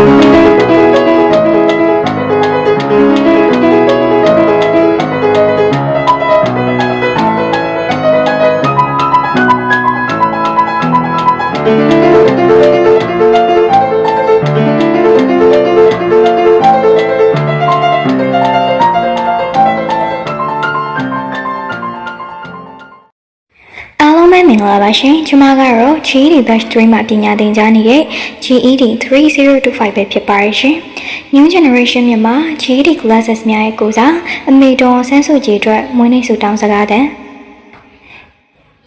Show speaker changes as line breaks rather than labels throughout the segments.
အားလုံး ပဲမင်္ဂလာပါရှင်ကျွန်မကတော့ GED Batch 3မှာပညာသင်ကြားနေတဲ့ GED 3025ပဲဖြစ်ပါတယ်ရှင် New Generation မြန်မာ GED classes များရဲ့ကိုစားအမေတော်ဆန်းစုကြည်အတွက်မွေးနေ့ဆုတောင်းစကားတန်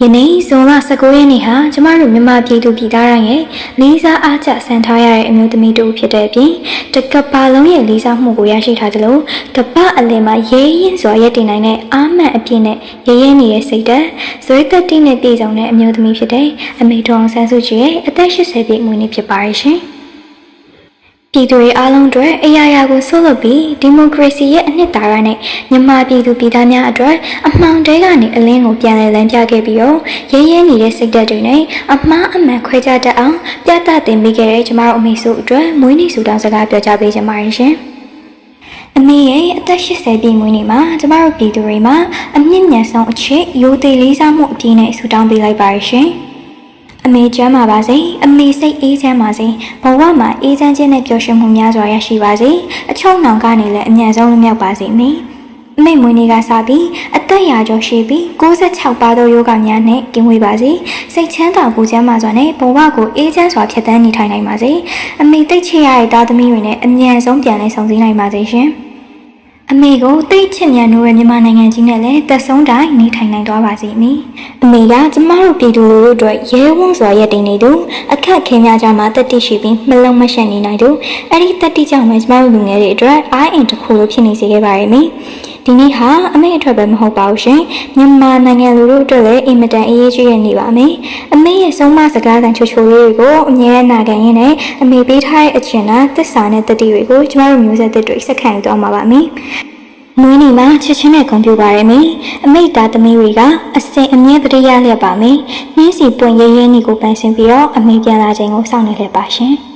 ယနေ့ဇွန်လ19ရက်နေ့ဟာကျမတို့မြန်မာပြည်သူပြည်သားတိုင်းရဲ့လေးစားအားကျဆန်ထားရတဲ့အမျိုးသမီးတူဖြစ်တဲ့အပြင်တကပ္ပါလုံးရဲ့လေးစားမှုကိုရရှိထားသလိုကပ္ပအလင်မှာရဲရင်စွာရည်တည်နိုင်တဲ့အာမန်အပြည့်နဲ့ရဲရဲနေတဲ့စိတ်ဓာတ်ဇွဲသက်တိနဲ့ပြည်စုံတဲ့အမျိုးသမီးဖြစ်တဲ့အမေတော်ဆန်းစုကြည်ရဲ့အသက်80ပြည့်မွေးနေ့ဖြစ်ပါရဲ့ရှင် ပြည်သူတွေအားလုံးအတွက်အရာရာကိုဆွလုပ်ပြီးဒီမိုကရေစီရဲ့အနှစ်သာရနဲ့မြန်မာပြည်သူပြည်သားများအတွက်အမှောင်တဲကနေအလင်းကိုပြန်လည်လမ်းပြခဲ့ပြီးတော့ရဲရဲနေတဲ့စိတ်ဓာတ်တွေနဲ့အမှားအမှန်ခွဲခြားတတ်အောင်ပြသတင်ပေးခဲ့တဲ့ကျမတို့အမေစုအတွက်မွေးနေ့ဆုတောင်းစကားပြောကြားပေးချင်ပါတယ်ရှင်။အမေရဲ့အသက်80ပြည့်မွေးနေ့မှာကျမတို့ပြည်သူတွေမှာအမြင့်မြတ်ဆုံးအချက်ရိုသေလေးစားမှုအပြည့်နဲ့ဆုတောင်းပေးလိုက်ပါရရှင်။ အမေကျမ်းပါပါစေအမေစိတ်အေးချမ်းပါစေဘဝမှာအေးချမ်းခြင်းနဲ့ပျော်ရွှင်မှုများစွာရရှိပါစေအချုံနောင်ကနေလည်းအမြန်ဆုံးလွတ်မြောက်ပါစေအမေအမေမွေးနေ့ကစပြီးအသက်ရာကျော်ရှိပြီး66ပါးသောယောဂများနဲ့ကင်းဝေးပါစေစိတ်ချမ်းသာကိုယ်ချမ်းသာစွာနဲ့ဘဝကိုအေးချမ်းစွာဖြတ်သန်းနေထိုင်နိုင်ပါစေအမေတိတ်ချရတဲ့သားသမီးတွေနဲ့အမြန်ဆုံးပြန်လည်ဆုံစည်းနိုင်ပါစေရှင် အမေကိုတိတ်ချစ်မြတ်နိုးတဲ့မြန်မာနိုင်ငံကြီးနဲ့လည်းသက်ဆုံးတိုင်းနေထိုင်နိုင်သွားပါစေအမေအမေကကျမတို့ပြည်သူလူထုအတွက်ရဲဝံ့စွာရည်တည်နေသူအခက်ခဲများကြမှာတတိရှိပြီးမလုံးမရှက်နေနိုင်သူအဲ့ဒီတတိကြောင့်ပဲကျမတို့လူငယ်တွေအတွက်အိုင်းအင်တစ်ခုလိုဖြစ်နေစေခဲ့ပါရဲ့အမေ ဒီနေ့ဟာအမေအတွက်ပဲမဟုတ်ပါဘူးရှင်မြန်မာနိုင်ငံလူထုအတွက်လည်းအင်မတန်အရေးကြီးတဲ့နေ့ပါအမေအမေရဲ့ဆုံးမစကားသံချိုချိုလေးတွေကိုအမြဲနာခံရင်းနဲ့အမေပေးထားတဲ့အကျဉ်းသာသစ္စာနဲ့တတိတွေကိုကျမတို့မျိုးဆက်သစ်တွေစက္ကန့်ယူသွားမှာပါအမေမွေးနေ့မှာချစ်ချင်းနဲ့ကွန်ပျူတာရဲမေအမိတ်သားသမီးတွေကအစင်အမြဲတရရလျက်ပါမေနှင်းစီပွင့်ရဲရဲနေကိုပန်းဆင်ပြီးတော့အမေပြန်လာခြင်းကိုစောင့်နေလျက်ပါရှင်။